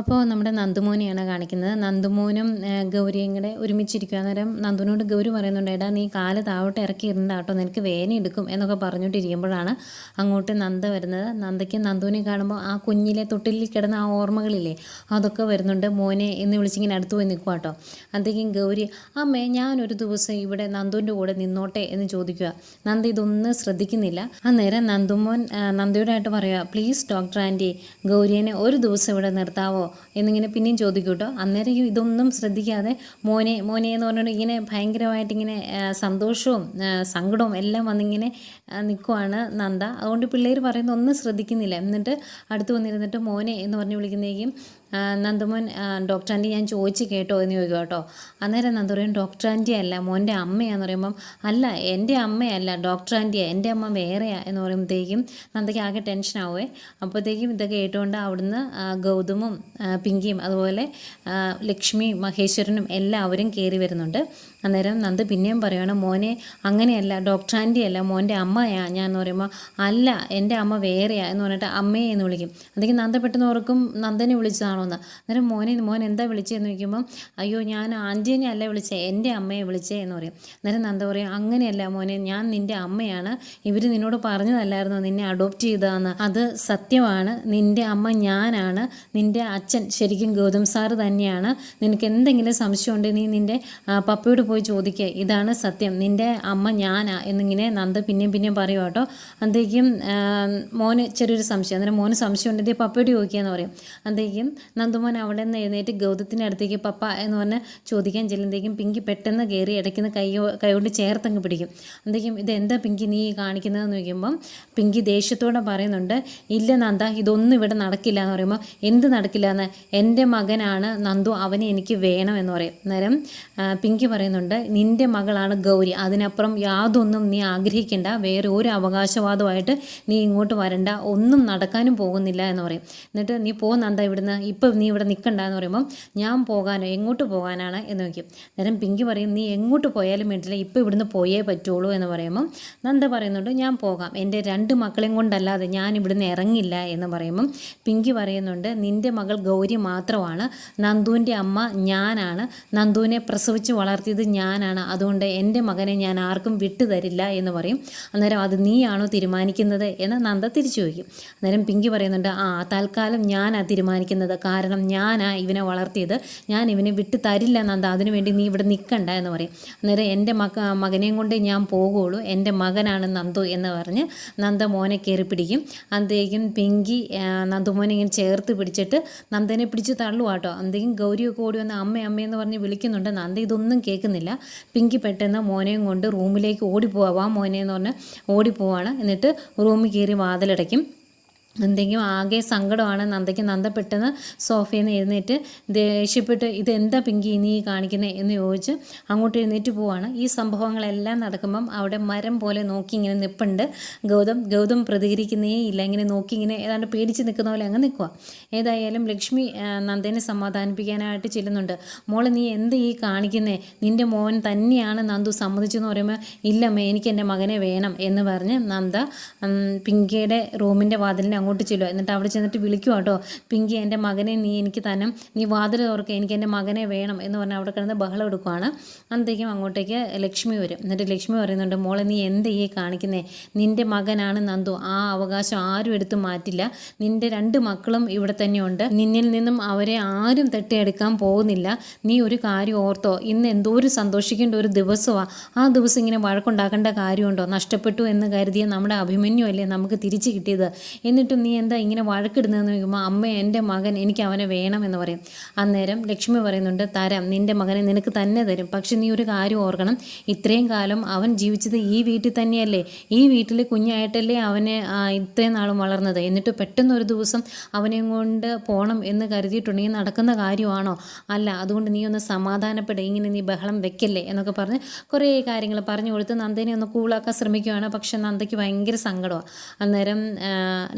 അപ്പോൾ നമ്മുടെ നന്ദുമോനെയാണ് കാണിക്കുന്നത്. നന്ദുമോനും ഗൗരിയും കൂടെ ഒരുമിച്ചിരിക്കുക അന്നേരം നന്ദുവിനോട് ഗൗരി പറയുന്നുണ്ട് എടാ നീ കാൽ താവോട്ട് ഇറക്കി ഇരുന്നാട്ടോ നിനക്ക് വേന എടുക്കും എന്നൊക്കെ പറഞ്ഞുകൊണ്ടിരിക്കുമ്പോഴാണ് അങ്ങോട്ട് നന്ദ വരുന്നത്. നന്ദയ്ക്ക് നന്ദുവിനെ കാണുമ്പോൾ ആ കുഞ്ഞിലെ തൊട്ടിലിൽ കിടന്ന ആ ഓർമ്മകളില്ലേ അതൊക്കെ വരുന്നുണ്ട്. മോനെ എന്ന് വിളിച്ചിങ്ങനെ അടുത്ത് പോയി നിൽക്കുക കേട്ടോ അന്തേക്കും ഗൗരി അമ്മേ ഞാനൊരു ദിവസം ഇവിടെ നന്ദുവിന്റെ കൂടെ നിന്നോട്ടെ എന്ന് ചോദിക്കുക നന്ദ ഇതൊന്നും ശ്രദ്ധിക്കുന്നില്ല. അന്നേരം നന്ദുമോൻ നന്ദയോടായിട്ട് പറയുക പ്ലീസ് ഡോക്ടർ ആന്റി ഗൗരിയനെ ഒരു ദിവസം ഇവിടെ നിർത്താവോ? എന്നിങ്ങനെ പിന്നെയും ചോദിക്കും കേട്ടോ അന്നേരം ഇതൊന്നും ശ്രദ്ധിക്കാതെ മോനെ മോനെ എന്ന് പറഞ്ഞിട്ട് ഇങ്ങനെ ഭയങ്കരമായിട്ട് ഇങ്ങനെ സന്തോഷവും സങ്കടവും എല്ലാം വന്നിങ്ങനെ നിൽക്കുവാണ് നന്ദ. അതുകൊണ്ട് പിള്ളേർ പറയുന്ന ഒന്നും ശ്രദ്ധിക്കുന്നില്ല. എന്നിട്ട് അടുത്ത് വന്നിരുന്നിട്ട് മോനെ എന്ന് പറഞ്ഞ് വിളിക്കുന്നേക്കും. നന്ദമോൻ ഡോക്ടർ ആന്റി ഞാൻ ചോദിച്ച് കേട്ടോ എന്ന് ചോദിക്കും കേട്ടോ. അന്നേരം നന്ദ പറയും ഡോക്ടർ ആന്റി അല്ല മോന്റെ അമ്മയാന്ന് പറയുമ്പം അല്ല എന്റെ അമ്മയല്ല ഡോക്ടർ ആന്റിയാ എന്റെ അമ്മ വേറെയാ എന്ന് പറയുമ്പോഴത്തേക്കും നന്ദയ്ക്ക് ആകെ ടെൻഷൻ ആവുമേ അപ്പോഴത്തേക്കും ഇതൊക്കെ കേട്ടുകൊണ്ട് അവിടുന്ന് ഗൗതമും പിങ്കിയും അതുപോലെ ലക്ഷ്മി ലക്ഷ്മിയും മഹേശ്വരനും എല്ലാവരും കയറി വരുന്നുണ്ട്. അന്നേരം നന്ദ പിന്നെയും പറയുകയാണ് മോനെ അങ്ങനെയല്ല ഡോക്ടർ ആന്റി അല്ല മോന്റെ അമ്മയാ ഞാൻ എന്ന് പറയുമ്പോൾ അല്ല എന്റെ അമ്മ വേറെയാ എന്ന് പറഞ്ഞിട്ട് അമ്മയെ എന്ന് വിളിക്കും. അതെങ്കിൽ നന്ദ പെട്ടെന്ന് ഓർക്കും നന്ദനെ വിളിച്ചതാണോ എന്ന് അന്നേരം മോനെ മോൻ എന്താ വിളിച്ചതെന്ന് ചോദിക്കുമ്പോൾ അയ്യോ ഞാൻ ആന്റീനെ അല്ല വിളിച്ചേ എന്റെ അമ്മയെ വിളിച്ചേ എന്ന് പറയും. അന്നേരം നന്ദ പറയും അങ്ങനെയല്ല മോനെ ഞാൻ നിന്റെ അമ്മയാണ് ഇവർ നിന്നോട് പറഞ്ഞതല്ലായിരുന്നു നിന്നെ അഡോപ്റ്റ് ചെയ്തതെന്ന്? അത് സത്യമാണ് നിന്റെ അമ്മ ഞാനാണ് നിന്റെ അച്ഛൻ ശരിക്കും ഗൗതം സാറ് തന്നെയാണ് നിനക്ക് എന്തെങ്കിലും സംശയമുണ്ടെങ്കിൽ നീ നിന്റെ പപ്പയോട് പോയി ചോദിക്കുക ഇതാണ് സത്യം. നിന്റെ അമ്മ ഞാനാ. എന്നിങ്ങനെ നന്ദ പിന്നെയും പിന്നെയും പറയും കേട്ടോ. അന്തേക്കും മോന് ചെറിയൊരു സംശയം. അന്നേരം മോന് സംശയം ഉണ്ടെങ്കിൽ പപ്പയോട് ചോദിക്കുകയെന്ന് പറയും. അന്തേക്കും നന്ദുമോൻ അവിടെ നിന്ന് എഴുന്നേറ്റ് അടുത്തേക്ക് പപ്പ എന്ന് പറഞ്ഞ് ചോദിക്കാൻ ചെല്ലുമ്പോഴേക്കും പിങ്കി പെട്ടെന്ന് കയറി ഇടയ്ക്കുന്ന കൈയോ കൈകൊണ്ട് ചേർത്തങ്ങ് പിടിക്കും. അന്തേക്കും ഇത് എന്താ പിങ്കി നീ കാണിക്കുന്നതെന്ന് ചോദിക്കുമ്പം പിങ്കി ദേഷ്യത്തോടെ പറയുന്നുണ്ട് ഇല്ല നന്ദ ഇതൊന്നും ഇവിടെ നടക്കില്ല എന്ന് പറയുമ്പോൾ എന്ത് നടക്കില്ല എന്ന് എന്റെ മകനാണ് നന്ദു അവനെ എനിക്ക് വേണം എന്ന് പറയും. അന്നേരം പിങ്കി പറയുന്നുണ്ട് നിന്റെ മകളാണ് ഗൗരി. അതിനപ്പുറം യാതൊന്നും നീ ആഗ്രഹിക്കേണ്ട. വേറെ ഒരു അവകാശവാദമായിട്ട് നീ ഇങ്ങോട്ട് വരണ്ട. ഒന്നും നടക്കാനും പോകുന്നില്ല എന്ന് പറയും. എന്നിട്ട് നീ പോ നന്ദ ഇവിടുന്ന്? ഇപ്പം നീ ഇവിടെ നിൽക്കണ്ട എന്ന് പറയുമ്പം ഞാൻ പോകാനോ? എങ്ങോട്ട് പോകാനാണ്? എന്ന് നോക്കും നേരം പിങ്കി പറയും നീ എങ്ങോട്ട് പോയാലും വേണ്ടില്ല. ഇപ്പം ഇവിടുന്ന് പോയേ പറ്റുള്ളൂ എന്ന് പറയുമ്പം നന്ദ പറയുന്നുണ്ട്? ഞാൻ പോകാം. എന്റെ രണ്ട് മക്കളെയും കൊണ്ടല്ലാതെ ഞാൻ ഇവിടുന്ന് ഇറങ്ങില്ല എന്ന് പറയുമ്പം പിങ്കി പറയുന്നുണ്ട് നിന്റെ മകൾ ഗൗരി മാത്രമാണ്. നന്ദുവിന്റെ അമ്മ ഞാനാണ്. നന്ദുവിനെ പ്രസവിച്ച് വളർത്തിയത് ഞാനാണ്. അതുകൊണ്ട് എന്റെ മകനെ ഞാൻ ആർക്കും വിട്ടു തരില്ല എന്ന് പറയും. അന്നേരം അത് നീയാണോ തീരുമാനിക്കുന്നത് എന്ന് നന്ദ തിരിച്ചു ചോദിക്കും. അന്നേരം പിങ്കി പറയുന്നുണ്ട് ആ തൽക്കാലം ഞാനാണ് തീരുമാനിക്കുന്നത്. കാരണം ഞാനാ ഇവനെ വളർത്തിയത്. ഞാൻ ഇവനെ വിട്ടു തരില്ല നന്ദ. അതിനുവേണ്ടി നീ ഇവിടെ നിൽക്കണ്ട എന്ന് പറയും. അന്നേരം എന്റെ മക മകനെയും കൊണ്ടേ ഞാൻ പോകുള്ളൂ. എന്റെ മകനാണ് നന്ദു എന്ന് പറഞ്ഞ് നന്ദ മോനെ കയറി പിടിക്കും. അന്തേക്കും പിങ്കി നന്ദു നന്ദുമോനെ ഇങ്ങനെ ചേർത്ത് പിടിച്ചിട്ട് നന്ദനെ പിടിച്ച് തള്ളുവാട്ടോ അന്തേക്കും ഗൗരിയൊക്കെ ഓടി വന്ന് അമ്മ അമ്മയെന്ന് പറഞ്ഞ് വിളിക്കുന്നുണ്ട്. നന്ദ ഇതൊന്നും കേൾക്കുന്നില്ല. പിങ്കി പെട്ടെന്ന് മോനെയും കൊണ്ട് റൂമിലേക്ക് ഓടിപ്പോവാം. മോനെ എന്ന് പറഞ്ഞ് ഓടിപ്പോവാണ്. എന്നിട്ട് റൂമിൽ കയറി വാതിലടയ്ക്കും. എന്തെങ്കിലും ആകെ സങ്കടമാണ് നന്ദയ്ക്ക്. നന്ദ പെട്ടെന്ന് സോഫയിൽ നിന്ന് എഴുന്നേറ്റ് ദേഷ്യപ്പെട്ട് ഇതെന്താ പിങ്കി നീ കാണിക്കുന്നത് എന്ന് ചോദിച്ച് അങ്ങോട്ട് എഴുന്നേറ്റ് പോവാണ്. ഈ സംഭവങ്ങളെല്ലാം നടക്കുമ്പം അവിടെ മരം പോലെ നോക്കി ഇങ്ങനെ നിൽപ്പുണ്ട് ഗൗതം ഗൗതം പ്രതികരിക്കുന്നേ ഇല്ല. ഇങ്ങനെ നോക്കി ഇങ്ങനെ ഏതാണ്ട് പേടിച്ച് നിൽക്കുന്ന പോലെ അങ്ങ് നിൽക്കുക ഏതായാലും ലക്ഷ്മി നന്ദനെ സമാധാനിപ്പിക്കാനായിട്ട് ചെല്ലുന്നുണ്ട്. മോളെ നീ എന്ത് ഈ കാണിക്കുന്നേ? നിന്റെ മോൻ തന്നെയാണ് നന്ദു സമ്മതിച്ചെന്ന് പറയുമ്പോൾ ഇല്ലമ്മേ എനിക്ക് എന്റെ മകനെ വേണം എന്ന് പറഞ്ഞ് നന്ദ പിങ്കിയുടെ റൂമിന്റെ വാതിലിന്റെ അങ്ങോട്ട് ചെല്ലുക. എന്നിട്ട് അവിടെ ചെന്നിട്ട് വിളിക്കുക കേട്ടോ. പിങ്കി എന്റെ മകനെ നീ എനിക്ക് തന്നെ നീ വാതിൽ തുറക്കുക എനിക്ക് എന്റെ മകനെ വേണം. എന്ന് പറഞ്ഞാൽ അവിടെ കിടന്ന് ബഹളം എടുക്കുവാണ്. അന്നത്തേക്കും അങ്ങോട്ടേക്ക് ലക്ഷ്മി വരും. എന്നിട്ട് ലക്ഷ്മി പറയുന്നുണ്ട് മോളെ നീ എന്ത് ഈ കാണിക്കുന്നേ? നിന്റെ മകനാണ് നന്ദു. ആ അവകാശം ആരും എടുത്തു മാറ്റില്ല. നിന്റെ രണ്ട് മക്കളും ഇവിടെ തന്നെയുണ്ട് നിന്നിൽ നിന്നും അവരെ ആരും തട്ടിയെടുക്കാൻ പോകുന്നില്ല. നീ ഒരു കാര്യം ഓർത്തോ. ഇന്ന് എന്തോ ഒരു സന്തോഷിക്കേണ്ട ഒരു ദിവസമാണ് ആ ദിവസം ഇങ്ങനെ വഴക്കുണ്ടാക്കേണ്ട കാര്യമുണ്ടോ? നഷ്ടപ്പെട്ടു എന്ന് കരുതിയ നമ്മുടെ അഭിമന്യു അല്ലേ നമുക്ക് തിരിച്ചു കിട്ടിയത്? എന്നിട്ടും നീ എന്താ ഇങ്ങനെ വഴക്കിടുന്നതെന്ന് ചോദിക്കുമ്പോൾ അമ്മ എന്റെ മകൻ എനിക്ക് അവനെ വേണം എന്ന് പറയും. അന്നേരം ലക്ഷ്മി പറയുന്നുണ്ട് തരാം നിന്റെ മകനെ നിനക്ക് തന്നെ തരും. പക്ഷെ നീ ഒരു കാര്യം ഓർക്കണം. ഇത്രയും കാലം അവൻ ജീവിച്ചത് ഈ വീട്ടിൽ തന്നെയല്ലേ? ഈ വീട്ടിൽ കുഞ്ഞായിട്ടല്ലേ അവനെ ഇത്രയും നാളും വളർന്നത്? എന്നിട്ട് പെട്ടെന്ന് ഒരു ദിവസം അവനെ കൊണ്ട് പോകണം എന്ന് കരുതിയിട്ടുണ്ടെങ്കിൽ നടക്കുന്ന കാര്യമാണോ? അല്ല അതുകൊണ്ട് നീ ഒന്ന് സമാധാനപ്പെടുക ഇങ്ങനെ നീ ബഹളം വെക്കല്ലേ? എന്നൊക്കെ പറഞ്ഞ് കുറേ കാര്യങ്ങൾ പറഞ്ഞു കൊടുത്ത് നന്ദനെ ഒന്ന് കൂളാക്കാൻ ശ്രമിക്കുകയാണ് പക്ഷെ നന്ദയ്ക്ക് ഭയങ്കര സങ്കടമാണ് അന്നേരം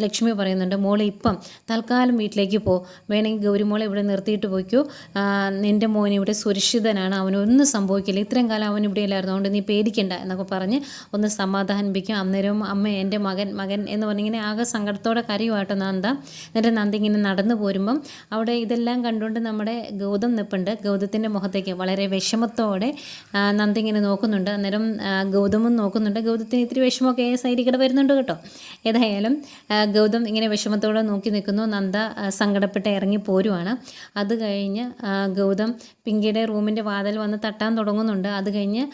ലക്ഷ്മി ലക്ഷ്മി പറയുന്നുണ്ട് മോളെ ഇപ്പം തൽക്കാലം വീട്ടിലേക്ക് പോ. വേണമെങ്കിൽ ഗൗരിമോളെ ഇവിടെ നിർത്തിയിട്ട് പോയിക്കോ. നിന്റെ മോൻ ഇവിടെ സുരക്ഷിതനാണ്. അവനൊന്നും സംഭവിക്കില്ല. ഇത്രയും കാലം അവൻ ഇവിടെ ഇല്ലായിരുന്നു. അതുകൊണ്ട് നീ പേടിക്കണ്ട എന്നൊക്കെ പറഞ്ഞ് ഒന്ന് സമാധാനിപ്പിക്കും. അന്നേരവും അമ്മ എന്റെ മകൻ മകൻ എന്ന് പറഞ്ഞിങ്ങനെ ആകെ സങ്കടത്തോടെ കരയുമാട്ടോ നന്ദ. എന്നിട്ട് നന്ദ ഇങ്ങനെ നടന്നു പോരുമ്പം അവിടെ ഇതെല്ലാം കണ്ടുകൊണ്ട് നമ്മുടെ ഗൗതം നിൽപ്പുണ്ട് ഗൗതത്തിന്റെ മുഖത്തേക്ക് വളരെ വിഷമത്തോടെ നന്ദി ഇങ്ങനെ നോക്കുന്നുണ്ട്. അന്നേരം ഗൗതമും നോക്കുന്നുണ്ട്. ഗൗതത്തിന് ഇത്തിരി വിഷമമൊക്കെ സൈഡിൽ കൂടെ വരുന്നുണ്ട് കേട്ടോ. ഏതായാലും ആ, ഗൗതം ഇങ്ങനെ വിഷമത്തോടെ നോക്കി നിൽക്കുന്നു. നന്ദ സങ്കടപ്പെട്ട് ഇറങ്ങി പോരുവാണ്. അത് കഴിഞ്ഞ് ഗൗതം പിങ്കിയുടെ റൂമിന്റെ വാതിൽ വന്ന് തട്ടാൻ തുടങ്ങുന്നുണ്ട്. അത് കഴിഞ്ഞ്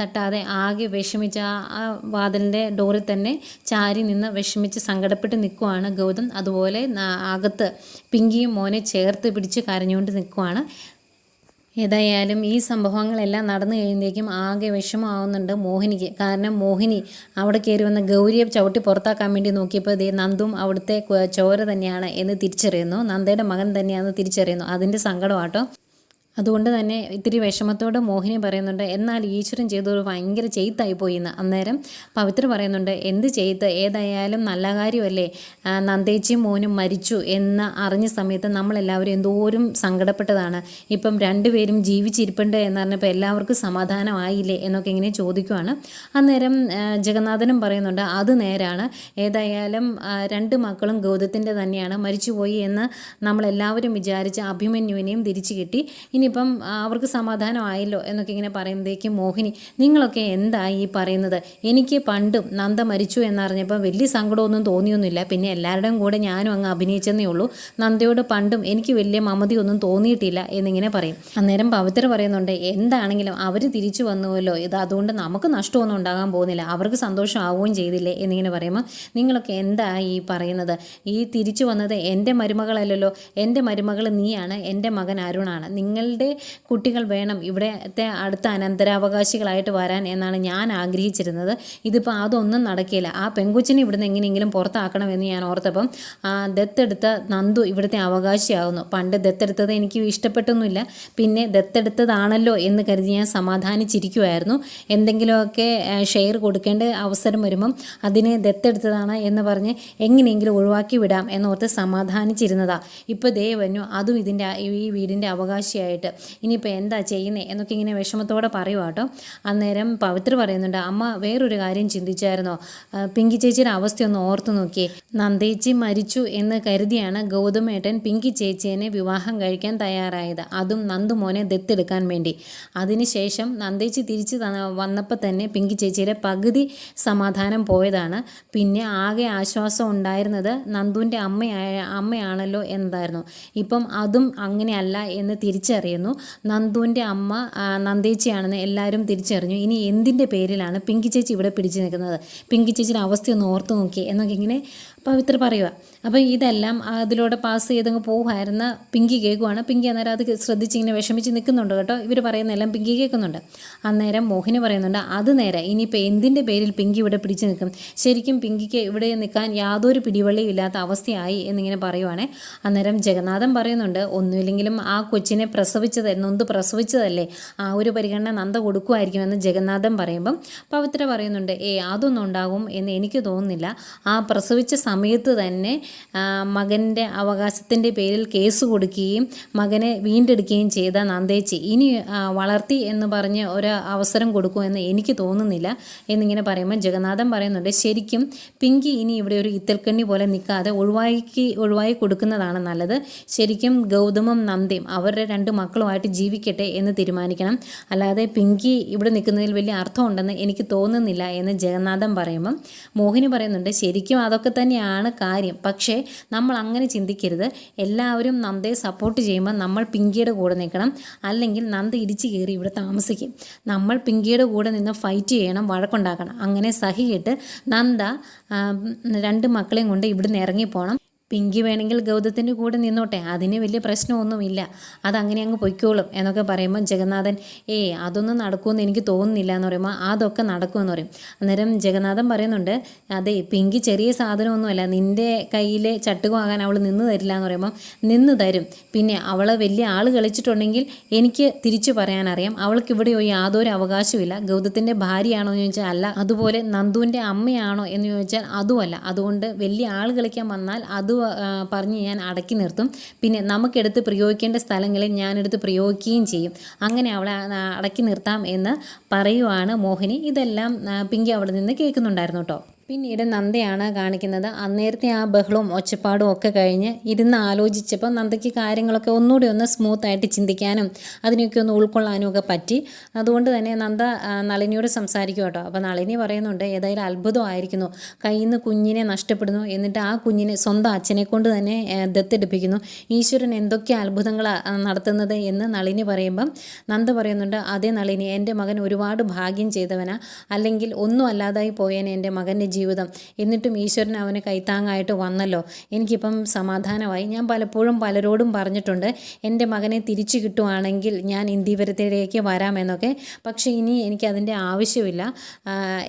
തട്ടാതെ ആകെ വിഷമിച്ച് ആ വാതിലിന്റെ ഡോറിൽ തന്നെ ചാരി നിന്ന് വിഷമിച്ച് സങ്കടപ്പെട്ട് നിൽക്കുവാണ് ഗൗതം. അതുപോലെ അകത്ത് പിങ്കിയും മോനെ ചേർത്ത് പിടിച്ച് കരഞ്ഞുകൊണ്ട് നിൽക്കുവാണ്. ഏതായാലും ഈ സംഭവങ്ങളെല്ലാം നടന്നു കഴിയുമ്പോഴേക്കും ആകെ വിഷമമാവുന്നുണ്ട് മോഹിനിക്ക്. കാരണം മോഹിനി അവിടെ കയറി വന്ന ഗൗരിയെ ചവിട്ടി പുറത്താക്കാൻ വേണ്ടി നോക്കിയപ്പോൾ ദേ നന്ദും അവിടുത്തെ ചോര തന്നെയാണ് എന്ന് തിരിച്ചറിയുന്നു. നന്ദയുടെ മകൻ തന്നെയാണെന്ന് തിരിച്ചറിയുന്നു. അതിന്റെ സങ്കടമാട്ടോ. അതുകൊണ്ട് തന്നെ ഇത്തിരി വിഷമത്തോടെ മോഹിനി പറയുന്നുണ്ട് എന്നാൽ ഈശ്വരൻ ചെയ്തൊരു ഭയങ്കര ചെയ്ത്തായി പോയി എന്ന്. അന്നേരം പവിത്ര പറയുന്നുണ്ട് എന്ത് ചെയ്ത്? ഏതായാലും നല്ല കാര്യമല്ലേ? നന്ദേച്ചിയും മോനും മരിച്ചു എന്ന് അറിഞ്ഞ സമയത്ത് നമ്മളെല്ലാവരും എന്തോരം സങ്കടപ്പെട്ടതാണ്. ഇപ്പം രണ്ടുപേരും ജീവിച്ചിരിപ്പുണ്ട് എന്ന് പറഞ്ഞപ്പോൾ എല്ലാവർക്കും സമാധാനമായില്ലേ എന്നൊക്കെ ഇങ്ങനെ ചോദിക്കുവാണ്. അന്നേരം ജഗന്നാഥനും പറയുന്നുണ്ട് അത് നേരാണ്. ഏതായാലും രണ്ട് മക്കളും ഗൗതത്തിന്റെ തന്നെയാണ് മരിച്ചുപോയി എന്ന് നമ്മളെല്ലാവരും വിചാരിച്ച് അഭിമന്യുവിനെയും തിരിച്ചു കിട്ടി. ഇനിയിപ്പം അവർക്ക് സമാധാനമായല്ലോ എന്നൊക്കെ ഇങ്ങനെ പറയുമ്പോഴേക്കും മോഹിനി നിങ്ങളൊക്കെ എന്തായി ഈ പറയുന്നത്? എനിക്ക് പണ്ടും നന്ദ മരിച്ചു എന്നറിഞ്ഞപ്പോൾ വലിയ സങ്കടമൊന്നും തോന്നിയൊന്നുമില്ല. പിന്നെ എല്ലാവരുടെയും കൂടെ ഞാനും അങ്ങ് അഭിനയിച്ചെന്നേ ഉള്ളൂ. നന്ദയോട് പണ്ടും എനിക്ക് വലിയ മമതിയൊന്നും തോന്നിയിട്ടില്ല എന്നിങ്ങനെ പറയും. അന്നേരം പവിത്ര പറയുന്നുണ്ട് എന്താണെങ്കിലും അവർ തിരിച്ചു വന്നുവല്ലോ. ഇത് അതുകൊണ്ട് നമുക്ക് നഷ്ടമൊന്നും ഉണ്ടാകാൻ പോകുന്നില്ല. അവർക്ക് സന്തോഷമാവുകയും ചെയ്തില്ലേ? എന്നിങ്ങനെ പറയുമ്പോൾ നിങ്ങളൊക്കെ എന്താ ഈ പറയുന്നത്? ഈ തിരിച്ചു വന്നത് എന്റെ മരുമകളല്ലല്ലോ. എന്റെ മരുമകൾ നീയാണ്. എന്റെ മകൻ അരുണാണ്. നിങ്ങളുടെ കുട്ടികൾ വേണം ഇവിടത്തെ അടുത്ത അനന്തരാവകാശികളായിട്ട് വരാൻ എന്നാണ് ഞാൻ ആഗ്രഹിച്ചിരുന്നത്. ഇതിപ്പോൾ അതൊന്നും നടക്കില്ല. ആ പെങ്കുച്ചിനെ ഇവിടുന്ന് എങ്ങനെയെങ്കിലും പുറത്താക്കണമെന്ന് ഞാൻ ഓർത്തപ്പം ദത്തെടുത്ത നന്ദു ഇവിടുത്തെ അവകാശിയാകുന്നു പണ്ട് ദത്തെടുത്തത് എനിക്ക് ഇഷ്ടപ്പെട്ടൊന്നുമില്ല. പിന്നെ ദത്തെടുത്തതാണല്ലോ എന്ന് കരുതി ഞാൻ സമാധാനിച്ചിരിക്കുമായിരുന്നു എന്തെങ്കിലുമൊക്കെ ഷെയർ കൊടുക്കേണ്ട അവസരം വരുമ്പം അതിനെ ദത്തെടുത്തതാണ് എന്ന് പറഞ്ഞ് എങ്ങനെയെങ്കിലും ഒഴിവാക്കി വിടാം എന്നോർത്ത് സമാധാനിച്ചിരുന്നതാ. ഇപ്പോൾ ദേ അതും ഇതിന്റെ ഈ വീടിന്റെ അവകാശിയായിട്ട്. ഇനിയിപ്പോൾ എന്താ ചെയ്യുന്നത് എന്നൊക്കെ ഇങ്ങനെ വിഷമത്തോടെ പറയുക കേട്ടോ. അന്നേരം പവിത്ര പറയുന്നുണ്ട് അമ്മ വേറൊരു കാര്യം ചിന്തിച്ചായിരുന്നോ? പിങ്കി ചേച്ചിയുടെ അവസ്ഥയൊന്ന് ഓർത്തു നോക്കിയേ. നന്ദേച്ചി മരിച്ചു എന്ന് കരുതിയാണ് ഗൗതമേട്ടൻ പിങ്കി ചേച്ചിയെ വിവാഹം കഴിക്കാൻ തയ്യാറായത്. അതും നന്ദുമോനെ ദത്തെടുക്കാൻ വേണ്ടി. അതിനുശേഷം നന്ദേച്ചി തിരിച്ച് വന്നപ്പോൾ തന്നെ പിങ്കി ചേച്ചിയുടെ പകുതി സമാധാനം പോയതാണ്. പിന്നെ ആകെ ആശ്വാസം ഉണ്ടായിരുന്നത് നന്ദുവിന്റെ അമ്മയായ അമ്മയാണല്ലോ എന്നതായിരുന്നു ഇപ്പം അതും അങ്ങനെയല്ല എന്ന് തിരിച്ചറിയുന്നു നന്ദുവിന്റെ അമ്മ നന്ദേച്ചിയാണെന്ന് എല്ലാവരും തിരിച്ചറിഞ്ഞു. ഇനി എന്തിന്റെ പേരിലാണ് പിങ്കി ചേച്ചി ഇവിടെ പിടിച്ചു നിൽക്കുന്നത്? പിങ്കി ചേച്ചിയുടെ അവസ്ഥയൊന്ന് ഓർത്ത് നോക്കി എന്നൊക്കെ ഇങ്ങനെ പവിത്ര പറയുക അപ്പം ഇതെല്ലാം അതിലൂടെ പാസ് ചെയ്തങ്ങ് പോകുമായിരുന്ന പിങ്കി കേൾക്കുവാണ് പിങ്കി അന്നേരം അത് ശ്രദ്ധിച്ച് ഇങ്ങനെ വിഷമിച്ച് നിൽക്കുന്നുണ്ട് കേട്ടോ. ഇവർ പറയുന്നതെല്ലാം പിങ്കി കേൾക്കുന്നുണ്ട്. അന്നേരം മോഹിനി പറയുന്നുണ്ട് അത് നേരെ ഇനിയിപ്പോൾ എന്തിന്റെ പേരിൽ പിങ്കി ഇവിടെ പിടിച്ചു നിൽക്കും? ശരിക്കും പിങ്കിക്ക് ഇവിടെ നിൽക്കാൻ യാതൊരു പിടിവള്ളിയും ഇല്ലാത്ത അവസ്ഥയായി എന്നിങ്ങനെ പറയുവാണേ. അന്നേരം ജഗന്നാഥൻ പറയുന്നുണ്ട് ഒന്നുമില്ലെങ്കിലും ആ കൊച്ചിനെ പ്രസവിച്ചത് നൊന്ത് പ്രസവിച്ചതല്ലേ? ആ ഒരു പരിഗണന നന്ദ കൊടുക്കുമായിരിക്കുമെന്ന് ജഗന്നാഥൻ പറയുമ്പം പവിത്ര പറയുന്നുണ്ട് ഏ അതൊന്നും ഉണ്ടാകും എന്ന് എനിക്ക് തോന്നുന്നില്ല. ആ പ്രസവിച്ച സമയത്ത് തന്നെ മകന്റെ അവകാശത്തിന്റെ പേരിൽ കേസ് കൊടുക്കുകയും മകനെ വീണ്ടെടുക്കുകയും ചെയ്ത നന്ദേച്ചി ഇനി വളർത്തി എന്ന് പറഞ്ഞ് ഒരു അവസരം കൊടുക്കുമെന്ന് എനിക്ക് തോന്നുന്നില്ല എന്നിങ്ങനെ പറയുമ്പോൾ ജഗന്നാഥൻ പറയുന്നുണ്ട് ശരിക്കും പിങ്കി ഇനി ഇവിടെ ഒരു ഇത്തൽക്കണ്ണി പോലെ നിൽക്കാതെ ഒഴിവാക്കി ഒഴിവായി കൊടുക്കുന്നതാണ് നല്ലത്. ശരിക്കും ഗൗതമും നന്ദയും അവരുടെ രണ്ട് മക്കളുമായിട്ട് ജീവിക്കട്ടെ എന്ന് തീരുമാനിക്കണം. അല്ലാതെ പിങ്കി ഇവിടെ നിൽക്കുന്നതിൽ വലിയ അർത്ഥമുണ്ടെന്ന് എനിക്ക് തോന്നുന്നില്ല എന്ന് ജഗന്നാഥൻ പറയുമ്പം മോഹിനി പറയുന്നുണ്ട് ശരിക്കും അതൊക്കെ തന്നെയാണ് കാര്യം. പക്ഷേ നമ്മൾ അങ്ങനെ ചിന്തിക്കരുത്. എല്ലാവരും നന്ദയെ സപ്പോർട്ട് ചെയ്യുമ്പോൾ നമ്മൾ പിങ്കിയുടെ കൂടെ നിൽക്കണം. അല്ലെങ്കിൽ നന്ദ ഇടിച്ചു കയറി ഇവിടെ താമസിക്കും. നമ്മൾ പിങ്കിയുടെ കൂടെ നിന്ന് ഫൈറ്റ് ചെയ്യണം വഴക്കുണ്ടാക്കണം. അങ്ങനെ സഹിയിട്ട് നന്ദ രണ്ട് മക്കളെയും കൊണ്ട് ഇവിടുന്ന് ഇറങ്ങിപ്പോണം. പിങ്കി വേണമെങ്കിൽ ഗൗതത്തിന്റെ കൂടെ നിന്നോട്ടെ അതിന് വലിയ പ്രശ്നമൊന്നുമില്ല. അതങ്ങനെ അങ്ങ് പൊയ്ക്കോളും എന്നൊക്കെ പറയുമ്പോൾ ജഗന്നാഥൻ ഏയ് അതൊന്നും നടക്കുമെന്ന് എനിക്ക് തോന്നുന്നില്ല എന്ന് പറയുമ്പോൾ അതൊക്കെ നടക്കുമെന്ന് പറയും. അന്നേരം ജഗന്നാഥൻ പറയുന്നുണ്ട് അതെ പിങ്കി ചെറിയ സാധനമൊന്നുമല്ല നിന്റെ കയ്യിലെ ചട്ടുകമാകാൻ അവൾ നിന്ന് തരില്ല എന്ന് പറയുമ്പോൾ നിന്ന് തരും. പിന്നെ അവളെ വലിയ ആൾ കളിച്ചിട്ടുണ്ടെങ്കിൽ എനിക്ക് തിരിച്ചു പറയാനറിയാം. അവൾക്ക് ഇവിടെ യാതൊരു അവകാശമില്ല ഗൗതത്തിന്റെ ഭാര്യയാണോ എന്ന് ചോദിച്ചാൽ അല്ല അതുപോലെ നന്ദുവിന്റെ അമ്മയാണോ? എന്ന് ചോദിച്ചാൽ അതുമല്ല. അതുകൊണ്ട് വലിയ ആൾ കളിക്കാൻ വന്നാൽ അത് പറഞ്ഞ് ഞാൻ അടക്കി നിർത്തും. പിന്നെ നമുക്കെടുത്ത് പ്രയോഗിക്കേണ്ട സ്ഥലങ്ങളിൽ ഞാനെടുത്ത് പ്രയോഗിക്കുകയും ചെയ്യും. അങ്ങനെ അവളെ അടക്കി നിർത്താം എന്ന് പറയുവാണ് മോഹിനി. ഇതെല്ലാം പിങ്കി അവിടെ നിന്ന് കേൾക്കുന്നുണ്ടായിരുന്നു കേട്ടോ. പിന്നീട് നന്ദയാണ് കാണിക്കുന്നത്. അന്നേരത്തെ ആ ബഹളവും ഒച്ചപ്പാടും ഒക്കെ കഴിഞ്ഞ് ഇരുന്ന് ആലോചിച്ചപ്പോൾ നന്ദയ്ക്ക് കാര്യങ്ങളൊക്കെ ഒന്നുകൂടി ഒന്ന് സ്മൂത്തായിട്ട് ചിന്തിക്കാനും അതിനെയൊക്കെ ഒന്ന് ഉൾക്കൊള്ളാനും ഒക്കെ പറ്റി. അതുകൊണ്ട് തന്നെ നന്ദ നളിനിയോട് സംസാരിക്കും കേട്ടോ. അപ്പോൾ നളിനി പറയുന്നുണ്ട് ഏതായാലും അത്ഭുതമായിരിക്കുന്നു കയ്യിൽ നിന്ന് കുഞ്ഞിനെ നഷ്ടപ്പെടുന്നു. എന്നിട്ട് ആ കുഞ്ഞിനെ സ്വന്തം അച്ഛനെ കൊണ്ട് തന്നെ ദത്തെടുപ്പിക്കുന്നു. ഈശ്വരൻ എന്തൊക്കെ അത്ഭുതങ്ങളാണ് നടത്തുന്നത് എന്ന് നളിനി പറയുമ്പം നന്ദ പറയുന്നുണ്ട് അതേ നളിനി എന്റെ മകൻ ഒരുപാട് ഭാഗ്യം ചെയ്തവനാ. അല്ലെങ്കിൽ ഒന്നും അല്ലാതായി പോയേനെ എന്റെ മകന്റെ ജീവിതം. എന്നിട്ടും ഈശ്വരൻ അവന് കൈത്താങ്ങായിട്ട് വന്നല്ലോ. എനിക്കിപ്പം സമാധാനമായി. ഞാൻ പലപ്പോഴും പലരോടും പറഞ്ഞിട്ടുണ്ട് എന്റെ മകനെ തിരിച്ചു കിട്ടുവാണെങ്കിൽ ഞാൻ ഇന്ത്യവരത്തിലേക്ക് വരാമെന്നൊക്കെ പക്ഷേ ഇനി എനിക്കതിന്റെ ആവശ്യമില്ല.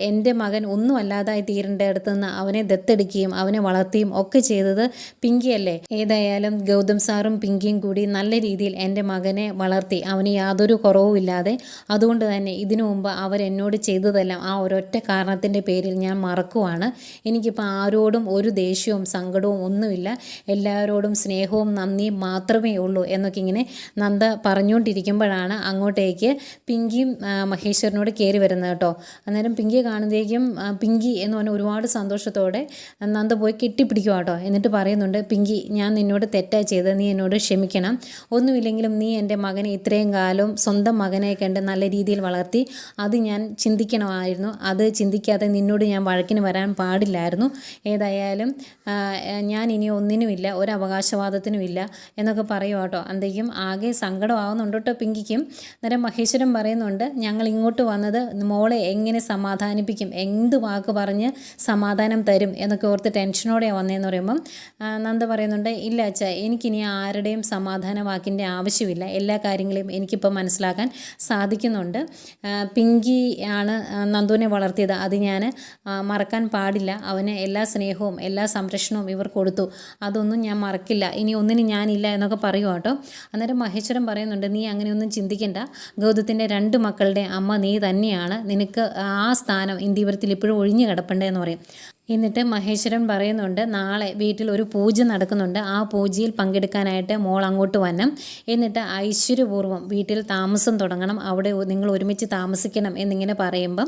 എന്റെ മകൻ ഒന്നും അല്ലാതായി തീരേണ്ടടുത്ത് നിന്ന് അവനെ ദത്തെടുക്കുകയും അവനെ വളർത്തുകയും ഒക്കെ ചെയ്തത് പിങ്കിയല്ലേ ഏതായാലും ഗൗതം സാറും പിങ്കിയും കൂടി നല്ല രീതിയിൽ എന്റെ മകനെ വളർത്തി. അവന് യാതൊരു കുറവുമില്ലാതെ അതുകൊണ്ട് തന്നെ ഇതിനു മുമ്പ് അവരെന്നോട് ചെയ്തതെല്ലാം ആ ഒരൊറ്റ കാരണത്തിന്റെ പേരിൽ ഞാൻ മറക്കും നടക്കുവാണ് എനിക്കിപ്പോൾ ആരോടും ഒരു ദേഷ്യവും സങ്കടവും ഒന്നുമില്ല. എല്ലാവരോടും സ്നേഹവും നന്ദിയും മാത്രമേ ഉള്ളൂ എന്നൊക്കെ ഇങ്ങനെ നന്ദ പറഞ്ഞുകൊണ്ടിരിക്കുമ്പോഴാണ് അങ്ങോട്ടേക്ക് പിങ്കിയും മഹേശ്വരനോട് കയറി വരുന്നത് കേട്ടോ. അന്നേരം പിങ്കിയെ കാണുന്നതേക്കും പിങ്കി എന്ന് പറഞ്ഞാൽ ഒരുപാട് സന്തോഷത്തോടെ നന്ദ പോയി കെട്ടിപ്പിടിക്കുക കേട്ടോ. എന്നിട്ട് പറയുന്നുണ്ട് പിങ്കി ഞാൻ നിന്നോട് തെറ്റാ ചെയ്തത്. നീ എന്നോട് ക്ഷമിക്കണം. ഒന്നുമില്ലെങ്കിലും നീ എന്റെ മകനെ ഇത്രയും കാലം സ്വന്തം മകനെ കണ്ട് നല്ല രീതിയിൽ വളർത്തി അത് ഞാൻ ചിന്തിക്കണമായിരുന്നു. അത് ചിന്തിക്കാതെ നിന്നോട് ഞാൻ വഴക്കിന് വരാൻ പാടില്ലായിരുന്നു. ഏതായാലും ഞാൻ ഇനി ഒന്നിനുമില്ല ഒരു അവകാശവാദത്തിനുമില്ല എന്നൊക്കെ പറയുക കേട്ടോ. അന്തേക്കും ആകെ സങ്കടമാവുന്നുണ്ട് കേട്ടോ പിങ്കിക്കും. അന്നേരം മഹേശ്വരൻ പറയുന്നുണ്ട് ഞങ്ങൾ ഇങ്ങോട്ട് വന്നത് മോളെ എങ്ങനെ സമാധാനിപ്പിക്കും? എന്ത് വാക്ക് പറഞ്ഞ് സമാധാനം തരും? എന്നൊക്കെ ഓർത്ത് ടെൻഷനോടെയാണ് വന്നതെന്ന് പറയുമ്പം നന്ദ പറയുന്നുണ്ട് ഇല്ല അച്ഛ എനിക്കിനി ആരുടെയും സമാധാന വാക്കിന്റെ ആവശ്യമില്ല. എല്ലാ കാര്യങ്ങളെയും എനിക്കിപ്പോൾ മനസ്സിലാക്കാൻ സാധിക്കുന്നുണ്ട്. പിങ്കി ആണ് നന്ദുവിനെ വളർത്തിയത്. അത് ഞാൻ മറക്കാൻ മറക്കാൻ പാടില്ല. അവന് എല്ലാ സ്നേഹവും എല്ലാ സംരക്ഷണവും ഇവർ കൊടുത്തു. അതൊന്നും ഞാൻ മറക്കില്ല. ഇനി ഒന്നിനും ഞാനില്ല എന്നൊക്കെ പറയുക കേട്ടോ. അന്നേരം മഹേശ്വരൻ പറയുന്നുണ്ട് നീ അങ്ങനെയൊന്നും ചിന്തിക്കേണ്ട. ഗൗതത്തിന്റെ രണ്ട് മക്കളുടെ അമ്മ നീ തന്നെയാണ്. നിനക്ക് ആ സ്ഥാനം ഇന്ത്യപുരത്തിൽ ഇപ്പോഴും ഒഴിഞ്ഞു കിടപ്പുണ്ടെന്ന് പറയും. എന്നിട്ട് മഹേശ്വരൻ പറയുന്നുണ്ട് നാളെ വീട്ടിൽ ഒരു പൂജ നടക്കുന്നുണ്ട്. ആ പൂജയിൽ പങ്കെടുക്കാനായിട്ട് മോൾ അങ്ങോട്ട് വരണം. എന്നിട്ട് ഐശ്വര്യപൂർവം വീട്ടിൽ താമസം തുടങ്ങണം. അവിടെ നിങ്ങൾ ഒരുമിച്ച് താമസിക്കണം എന്നിങ്ങനെ പറയുമ്പം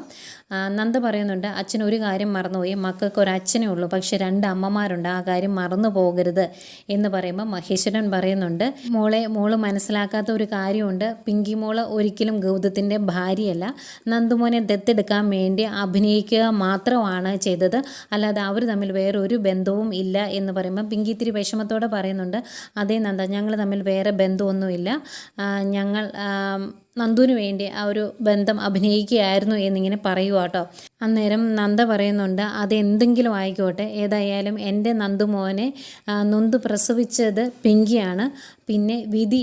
നന്ദ പറയുന്നുണ്ട് അച്ഛൻ ഒരു കാര്യം മറന്നുപോയി. മക്കൾക്ക് ഒരു അച്ഛനേ ഉള്ളൂ. പക്ഷെ രണ്ട് അമ്മമാരുണ്ട്. ആ കാര്യം മറന്നു പോകരുത്. എന്ന് പറയുമ്പോൾ മഹേശ്വരൻ പറയുന്നുണ്ട് മോളെ മോൾ മനസ്സിലാക്കാത്ത ഒരു കാര്യമുണ്ട്. പിങ്കി മോൾ ഒരിക്കലും ഗൗതത്തിന്റെ ഭാര്യയല്ല. നന്ദുമോനെ ദത്തെടുക്കാൻ വേണ്ടി അഭിനയിക്കുക മാത്രമാണ് ചെയ്തത്. അല്ലാതെ അവർ തമ്മിൽ വേറൊരു ബന്ധവും ഇല്ല. എന്ന് പറയുമ്പോൾ പിങ്കി ഇത്തിരി വിഷമത്തോടെ പറയുന്നുണ്ട് അതേ നന്ദ ഞങ്ങൾ തമ്മിൽ വേറെ ബന്ധമൊന്നുമില്ല. ഞങ്ങൾ നന്ദുവിന് വേണ്ടി ആ ഒരു ബന്ധം അഭിനയിക്കുകയായിരുന്നു എന്നിങ്ങനെ പറയുക കേട്ടോ അന്നേരം നന്ദ പറയുന്നുണ്ട് അതെന്തെങ്കിലും ആയിക്കോട്ടെ. ഏതായാലും എന്റെ നന്ദുമോനെ നൊന്ത് പ്രസവിച്ചത് പിങ്കിയാണ്. പിന്നെ വിധി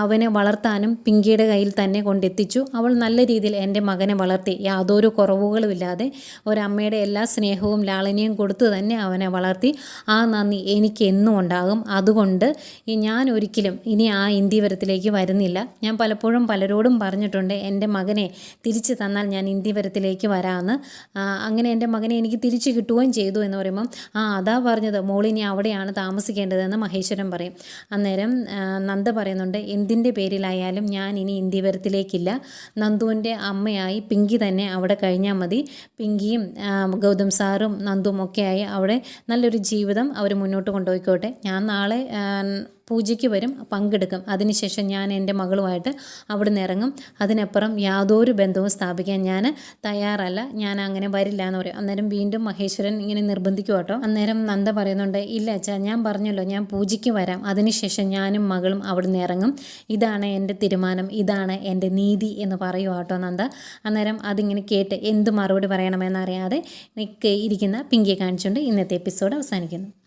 അവനെ വളർത്താനും പിങ്കിയുടെ കയ്യിൽ തന്നെ കൊണ്ടെത്തിച്ചു. അവൾ നല്ല രീതിയിൽ എന്റെ മകനെ വളർത്തി. യാതൊരു കുറവുകളുമില്ലാതെ ഒരമ്മയുടെ എല്ലാ സ്നേഹവും ലാളനയും കൊടുത്തു തന്നെ അവനെ വളർത്തി. ആ നന്ദി എനിക്ക് എന്നും ഉണ്ടാകും. അതുകൊണ്ട് ഞാൻ ഒരിക്കലും ഇനി ആ ഇന്ത്യവരത്തിലേക്ക് വരുന്നില്ല. ഞാൻ പലപ്പോഴും പലരോടും പറഞ്ഞിട്ടുണ്ട് എന്റെ മകനെ തിരിച്ചു തന്നാൽ ഞാൻ ഇന്ത്യവരത്തിലേക്ക് വരാമെന്ന്. അങ്ങനെ എന്റെ മകനെ എനിക്ക് തിരിച്ചു കിട്ടുകയും ചെയ്തു എന്ന് പറയുമ്പം ആ അതാ പറഞ്ഞത്. മോളിനി അവിടെയാണ് താമസിക്കേണ്ടതെന്ന് മഹേശ്വരൻ പറയും. അന്നേരം നന്ദ പറയുന്നുണ്ട് എന്തിന്റെ പേരിലായാലും ഞാൻ ഇനി ഇന്ത്യവരത്തിലേക്കില്ല. നന്ദുവിന്റെ അമ്മയായി പിങ്കി തന്നെ അവിടെ കഴിഞ്ഞാൽ മതി. പിങ്കിയും ഗൗതം സാറും നന്ദും ഒക്കെയായി അവിടെ നല്ലൊരു ജീവിതം അവർ മുന്നോട്ട് കൊണ്ടുപോയിക്കോട്ടെ. ഞാൻ നാളെ പൂജയ്ക്ക് വരും പങ്കെടുക്കും. അതിനുശേഷം ഞാൻ എന്റെ മകളുമായിട്ട് അവിടെ നിന്ന് ഇറങ്ങും. അതിനപ്പുറം യാതൊരു ബന്ധവും സ്ഥാപിക്കാൻ ഞാൻ തയ്യാറല്ല. ഞാൻ അങ്ങനെ വരില്ല എന്ന് പറയും. അന്നേരം വീണ്ടും മഹേശ്വരൻ ഇങ്ങനെ നിർബന്ധിക്കും കേട്ടോ. അന്നേരം നന്ദ പറയുന്നുണ്ട് ഇല്ല അച്ഛാ ഞാൻ പറഞ്ഞല്ലോ ഞാൻ പൂജയ്ക്ക് വരാം. അതിനുശേഷം ഞാനും മകളും അവിടെ നിന്ന് ഇറങ്ങും. ഇതാണ് എന്റെ തീരുമാനം ഇതാണ് എന്റെ നീതി എന്ന് പറയുക കേട്ടോ നന്ദ. അന്നേരം അതിങ്ങനെ കേട്ട് എന്ത് മറുപടി പറയണമെന്നറിയാതെ ഇരിക്കുന്ന പിങ്കിയെ കാണിച്ചുകൊണ്ട് ഇന്നത്തെ എപ്പിസോഡ് അവസാനിക്കുന്നു.